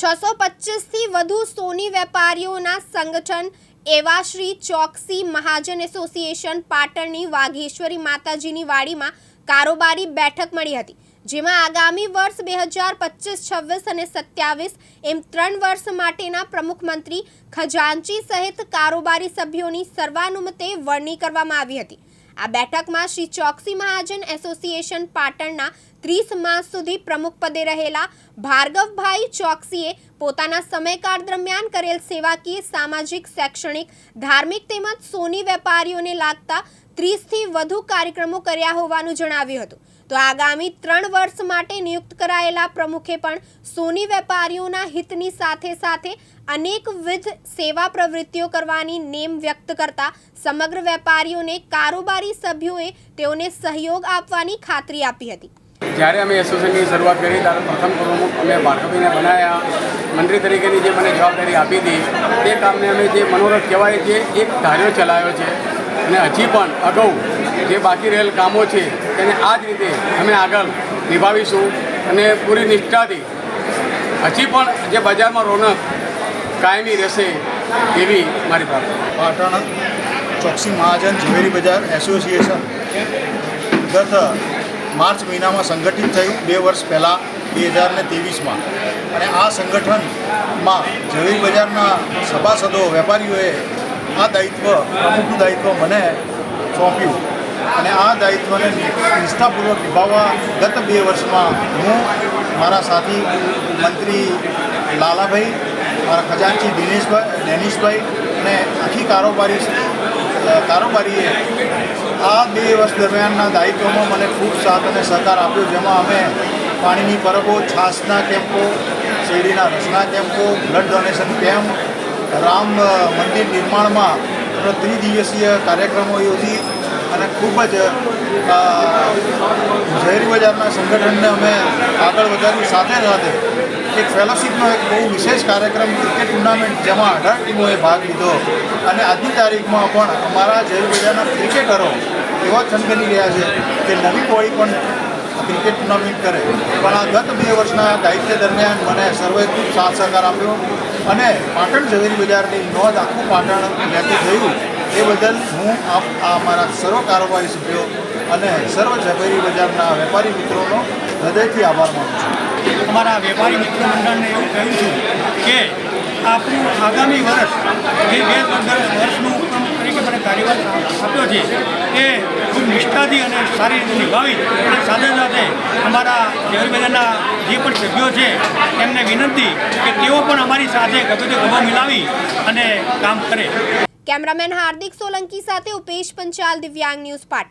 છસો પચીસથી વધુ સોની વેપારીઓના સંગઠન એવા શ્રી ચોકસી મહાજન એસોસિએશન પાટણની વાઘેશ્વરી માતાજીની વાડીમાં કારોબારી બેઠક મળી હતી, જેમાં આગામી વર્ષ બે હજાર પચીસ છવ્વીસ અને સત્યાવીસ એમ ત્રણ વર્ષ માટેના પ્રમુખ મંત્રી ખજાનચી સહિત કારોબારી સભ્યોની સર્વાનુમતે વરણી કરવામાં આવી હતી. આ બેઠકમાં શ્રી ચોકસી મહાજન એસોસિએશન પાટણના ત્રીસ માસ સુધી પ્રમુખ પદે રહેલા ભાર્ગવભાઈ ચોકસીએ પોતાના સમયકાળ દરમિયાન કરેલ સેવાકીય સામાજિક, શૈક્ષણિક, ધાર્મિક તેમજ સોની વેપારીઓને લાગતા ત્રીસથી વધુ કાર્યક્રમો કર્યા હોવાનું જણાવ્યું હતું. તો આગામી ત્રણ વર્ષ માટે નિયુક્ત કરાયેલા પ્રમુખે પણ સોની વેપારીઓના હિતની સાથે સાથે અનેકવિધ સેવા પ્રવૃત્તિઓ કરવાની નેમ વ્યક્ત કરતા સમગ્ર વેપારીઓને કારોબારી સભ્યોએ તેઓને સહયોગ આપવાની ખાતરી આપી હતી. જ્યારે અમે એસોસિએશનની શરૂઆત કરી, ત્યારે પ્રથમ પ્રમુખ અમે ભાર્ગવીને બનાવ્યા મંત્રી તરીકેની જે મને જવાબદારી આપી હતી, તે કામને અમે જે મનોરથ કહેવાય જે એક ધાર્યો ચલાવ્યો છે. અને હજી પણ અગાઉ જે બાકી રહેલ કામો છે, તેને આ જ રીતે અમે આગળ નિભાવીશું. અને પૂરી નિષ્ઠાથી હજી પણ જે બજારમાં રોનક કાયમી રહેશે એવી મારી પ્રાર્થના પાટણ ચોકસી મહાજન ઝવેરી બજાર એસોસિએશન. ગત માર્ચ મહિનામાં સંગઠિત થયું બે વર્ષ પહેલાં, બે હજાર ને ત્રેવીસમાં. અને આ સંગઠનમાં ઝવેરી બજારના સભાસદો, વેપારીઓએ આ દાયિત્વ પ્રમુખનું દાયિત્વ મને સોંપ્યું. અને આ દાયિત્વને નિષ્ઠાપૂર્વક નિભાવવા ગત બે વર્ષમાં હું, મારા સાથી, મંત્રી લાલાભાઈ, મારા ખજાનચી દિનેશભાઈ, ડેનિશભાઈ અને આખી કારોબારી, કારોબારીએ આ બે વર્ષ દરમિયાનના દાયિત્વમાં મને ખૂબ સાથ અને સહકાર આપ્યો, જેમાં અમે પાણીની પરબો છાસના કેમ્પો, શેરડીના રસના કેમ્પો, blood donation camp, Ram Mandir નિર્માણમાં ત્રિદિવસીય કાર્યક્રમો યોજી અને ખૂબ જ શહેરી બજારના સંગઠનને અમે આગળ વધારી સાથે સાથે એક ફેલોશીપનો એક બહુ વિશેષ કાર્યક્રમ ક્રિકેટ ટુર્નામેન્ટ જેમાં અઢાર ટીમોએ ભાગ લીધો. અને આજની તારીખમાં પણ અમારા જયવિદ્યાના ક્રિકેટરો એવા છંકરી રહ્યા છે કે નવી કોળી પણ ક્રિકેટ ટુર્નામેન્ટ કરે. પણ આ ગત બે વર્ષના દાયિત્વ દરમિયાન મને સર્વે ખૂબ સાથ સહકાર આપ્યો અને પાટણ ઝવેરી બજારની નોંધ આખું પાટણ લેતું થયું એ બદલ હું આ મારા સર્વ કારોબારી સભ્યો અને સર્વ ઝવેરી બજારના વેપારી મિત્રોનો હૃદયથી આભાર માનું છું. અમારા વેપારી મિત્ર મંડળને એવું કહ્યું છું કે આપણું આગામી વર્ષ, જે બે પંદર વર્ષનું ઉપક્રમ તરીકે મને કાર્યભાર આપ્યો છે, એ ખૂબ નિષ્ઠાથી અને સારી રીતે નિભાવી અને સાથે સાથે અમારા દેવરી જે પણ સભ્યો છે, એમને વિનંતી કે તેઓ પણ અમારી સાથે ગમે ગભો મિલાવી અને કામ કરે. કેમેરામેન હાર્દિક સોલંકી સાથે ઉપેશ પંચાલ, દિવ્યાંગ ન્યૂઝ પાટણ.